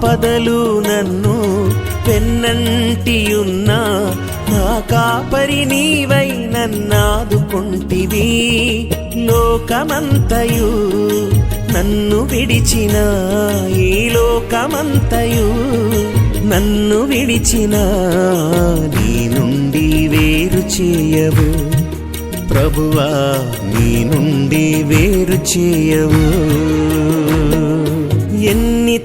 ఆపదలు నన్ను పెన్నంటియున్నా నా కాపరి నీవై నన్నాదుకుంటివి. లోకమంతయు నన్ను విడిచిన ఈ లోకమంతయు నన్ను విడిచిన నీ నుండి వేరు చేయవు. ప్రభువా నీ నుండి వేరు చేయవు.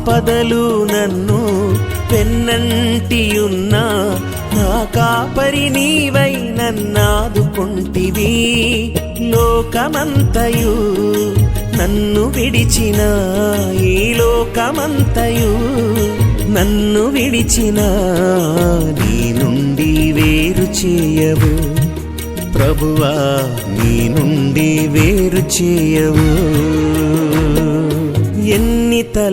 ఆపదలు నన్ను పెన్నంటియున్నా నా కాపరి నీవై నన్నాదుకుంటివి. లోకమంతయు నన్ను విడిచిన ఈ లోకమంతయు నన్ను విడిచిన నీ నుండి వేరు చేయవు. ప్రభువా నీ నుండి వేరు చేయవు.